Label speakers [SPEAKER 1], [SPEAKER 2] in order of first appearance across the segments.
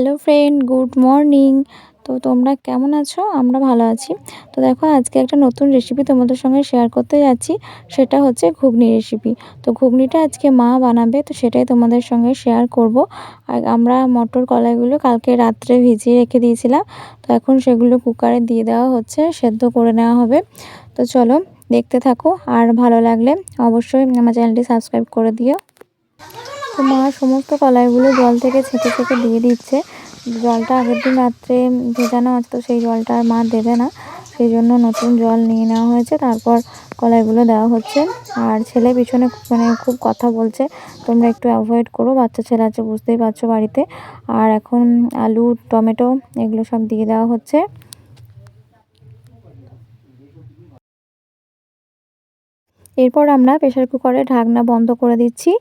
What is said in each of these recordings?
[SPEAKER 1] Hello friend, good morning. তো তোমরা কেমন আছো? আমরা ভালো আছি। তো দেখো, আজকে একটা নতুন রেসিপি তোমাদের সঙ্গে শেয়ার করতে যাচ্ছি। সেটা হচ্ছে ঘুগনি রেসিপি তো ঘুগনিটা আজকে মা বানাবে, তো সেটাই তোমাদের সঙ্গে শেয়ার করব। আর আমরা মটর কলাইগুলো কালকে রাত্রে ভিজিয়ে রেখে দিয়েছিলাম। তো এখন সেগুলো কুকারে দিয়ে দেওয়া হচ্ছে, সেদ্ধ করে নেওয়া হবে। তো চলো, দেখতে থাকো। আর ভালো লাগলে অবশ্যই আমার চ্যানেলটি সাবস্ক্রাইব করে দিও। তো মা সমস্ত কলাইগুলো জল থেকে ছেঁকে ছেঁকে দিয়ে দিচ্ছে। জলটা আগের দিন রাত্রে ভেজানো আছে, তো সেই জলটা আর মা দেবে না। সেই জন্য নতুন জল নিয়ে নেওয়া হয়েছে, তারপর কলাইগুলো দেওয়া হচ্ছে। আর ছেলে পিছনে মানে খুব কথা বলছে, তোমরা একটু অ্যাভয়েড করো, বাচ্চা ছেলে আছে বুঝতেই পারছ বাড়িতে। আর এখন আলু, টমেটো, এগুলো সব দিয়ে দেওয়া হচ্ছে। এরপর আমরা প্রেশার কুকারে ঢাকনা বন্ধ করে দিচ্ছি।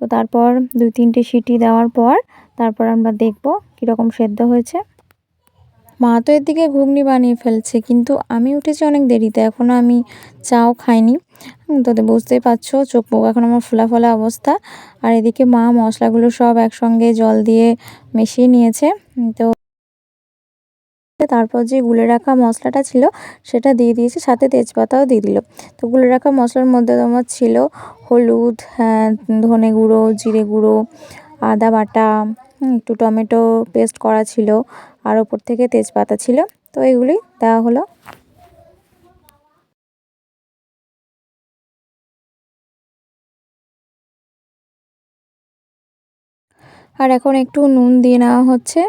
[SPEAKER 1] তো তারপর দুই তিনটে সিটি দেওয়ার পর তারপর আমরা দেখব কীরকম সেদ্ধ হয়েছে। মা তো এদিকে ঘুগনি বানিয়ে ফেলছে, কিন্তু আমি উঠেছি অনেক দেরিতে এখনও আমি চাও খাইনি। তো বুঝতেই পারছ, চোখ মুখ এখন আমার ফোলা ফোলা অবস্থা। আর এদিকে মা মশলাগুলো সব একসঙ্গে জল দিয়ে মিশিয়ে নিয়েছে। তো তারপর যে গুলে রাখা মশলাটা ছিল, সেটা দিয়ে দিয়েছে। সাথে তেজপাতাও দিয়ে দিল। তো গুলে রাখা মশলার মধ্যে তোমার ছিল হলুদ হ্যাঁ ধনে গুঁড়ো, জিরে গুঁড়ো, আদা বাটা একটু টমেটো পেস্ট করা ছিল, আর ওপর থেকে তেজপাতা ছিল। তো এগুলি দেওয়া হলো। আর এখন একটু নুন দিয়ে নেওয়া হচ্ছে।